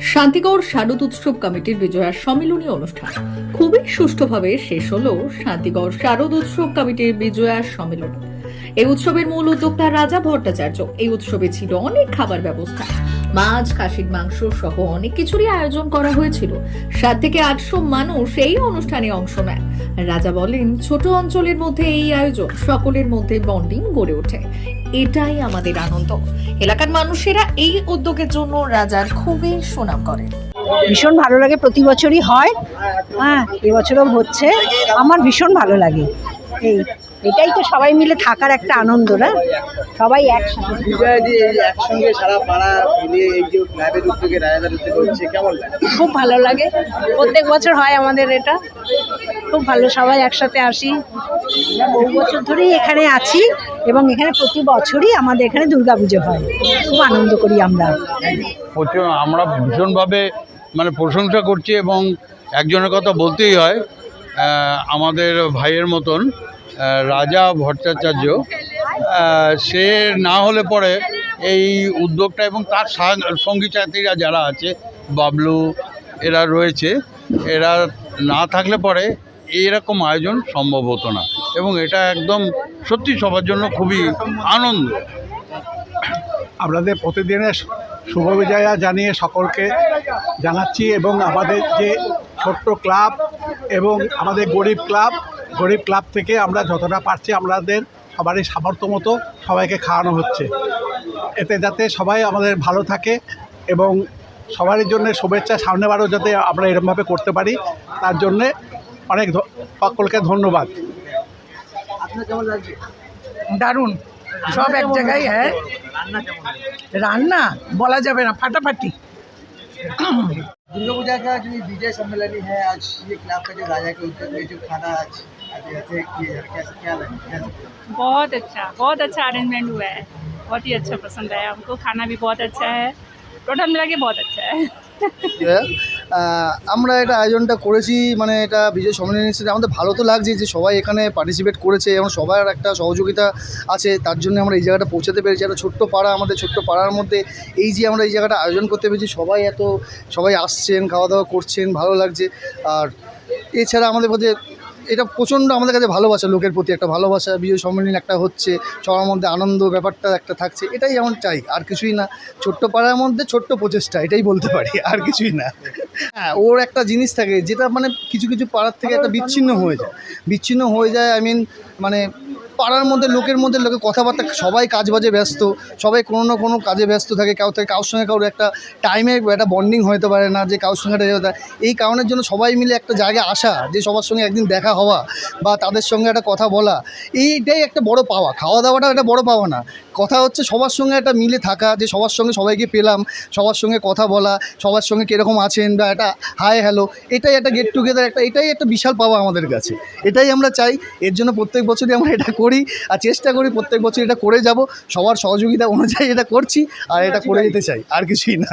শান্তিগড় শারদ উৎসব কমিটির বিজয়া সম্মিলনী অনুষ্ঠান। খুবই সুষ্ঠুভাবে শেষ হল শান্তিগড় শারদ উৎসব কমিটির বিজয়া সম্মিলনী। এই উৎসবের মূল উদ্যোক্তা রাজা ভট্টাচার্য, এই উৎসবে ছিল অনেক খাবার ব্যবস্থা। মাছ, খাসির মাংস সহ অনেক কিছুরই আয়োজন করা হয়েছিল। সাত থেকে আটশো মানুষ এই অনুষ্ঠানে অংশ নেয়। রাজা বলেন, ছোট অঞ্চলের মধ্যে এই আয়োজন সকলের মধ্যে বন্ডিং গড়ে ওঠে। এটাই আমাদের আনন্দ। এলাকার মানুষেরা এই উদ্যোগের জন্য রাজার খুবই সুনাম করেন ভীষণ ভালো লাগে, প্রতি বছরই হয়। হ্যাঁ এবছরও হচ্ছে। আমার ভীষণ ভালো লাগে। এই এটাই তো সবাই মিলে থাকার একটা আনন্দ না? সবাই একসঙ্গে সারা পাড়া মিলিয়ে এই যে ক্লাবের উদ্যোগে রাজাদার উদ্যোগে হচ্ছে কেমন লাগে? খুব ভালো লাগে। প্রত্যেক বছর হয় আমাদের এটা। খুব ভালো সবাই একসাথে আসি। আমরা বহু বছর ধরেই এখানে আছি এবং এখানে প্রতি বছরই আমাদের এখানে দুর্গাপুজো হয়। খুব আনন্দ করি আমরা। প্রচুর আমরা ভীষণভাবে মানে প্রশংসা করছি এবং একজনের কথা বলতেই হয় আমাদের ভাইয়ের মতন। রাজা ভট্টাচার্য সে না হলে পরে এই উদ্যোগটা এবং তার সা- সঙ্গী সাথীরা যারা আছে, বাবলু এরা রয়েছে, এরা না থাকলে পরে এরকম আয়োজন সম্ভব হতো না এবং এটা একদম সত্যি সবার জন্য খুবই আনন্দ। আপনাদের প্রতিদিনের শুভ বিজয়া জানিয়ে সকলকে জানাচ্ছি এবং আমাদের যে ছোট্ট ক্লাব এবং আমাদের গরিব ক্লাব গরিব ক্লাব থেকে আমরা যতটা পারছি আমাদের সবারই সামর্থ্য মতো সবাইকে খাওয়ানো হচ্ছে। এতে যাতে সবাই আমাদের ভালো থাকে এবং সবারই জন্য শুভেচ্ছা সামনেবারও যাতে আমরা এরমভাবে করতে পারি তার জন্যে অনেক সকলকে ধন্যবাদ। আপনার কেমন লাগছে? দারুণ। সব এক জায়গায় হ্যাঁ। রান্না কেমন? লাগে রান্না বলা যাবে না ফাটাফাটি। दुर्गा पूजा का जो विजय सम्मेलन है आज ये क्लब का जो राजा के उत्तर में जो खाना आज आज ऐसे किए जा रहे हैं, कैसे क्या लगे कैसे बहुत अच्छा बहुत अच्छा अरेंजमेंट हुआ है। बहुत ही अच्छा पसंद आया हमको खाना भी बहुत अच्छा है टोटल मिला के बहुत अच्छा है। আমরা এটা আয়োজনটা করেছি মানে এটা বিজয় সম্মেলনী হিসেবে আমাদের ভালো তো লাগছে যে সবাই এখানে পার্টিসিপেট করেছে এবং সবার একটা সহযোগিতা আছে, তার জন্য আমরা এই জায়গাটা পৌঁছাতে পেরেছি। একটা ছোট্ট পাড়া, আমাদের ছোট্ট পাড়ার মধ্যে এই যে আমরা এই জায়গাটা আয়োজন করতে পেরেছি, সবাই এত, সবাই আসছেন খাওয়া দাওয়া করছেন, ভালো লাগছে। আর এছাড়া আমাদের মধ্যে এটা প্রচণ্ড আমাদের কাছে ভালোবাসা, লোকের প্রতি একটা ভালোবাসা, বিজয় সম্মেলন একটা হচ্ছে, সবার মধ্যে আনন্দ ব্যাপারটা একটা থাকছে, এটাই আমার চাই, আর কিছুই না। ছোট্ট পাড়ার মধ্যে ছোট্ট প্রচেষ্টা, এটাই বলতে পারি, আর কিছুই না। হ্যাঁ ওর একটা জিনিস থাকে, যেটা মানে কিছু কিছু পাড়ার থেকে একটা বিচ্ছিন্ন হয়ে যায়। বিচ্ছিন্ন হয়ে যায় আই মিন মানে পাড়ার মধ্যে, লোকের মধ্যে, লোকের কথাবার্তা, সবাই কাজ বাজে ব্যস্ত, সবাই কোনো না কোনো কাজে ব্যস্ত থাকে, কাউ থেকে কারোর সঙ্গে কারোর একটা টাইমে একটা বন্ডিং হতে পারে না, যে কারোর সঙ্গে একটা এই কারণের জন্য সবাই মিলে একটা জায়গায় আসা, যে সবার সঙ্গে একদিন দেখা হওয়া বা তাদের সঙ্গে একটা কথা বলা, এইটাই একটা বড় পাওয়া। খাওয়া দাওয়াটা একটা বড় পাওয়া না। কথা হচ্ছে সবার সঙ্গে একটা মিলে থাকা, যে সবার সঙ্গে সবাইকে পেলাম, সবার সঙ্গে কথা বলা, সবার সঙ্গে কীরকম আছেন বা একটা হাই হ্যালো এটাই একটা গেট টুগেদার একটা, এটাই একটা বিশাল পাওয়া আমাদের কাছে। এটাই আমরা চাই, এর জন্য প্রত্যেক বছরই আমরা এটা করি আর চেষ্টা করি প্রত্যেক বছর এটা করে যাব। সবার সহযোগিতা অনুযায়ী এটা করছি আর এটা করে যেতে চাই আর কিছুই না।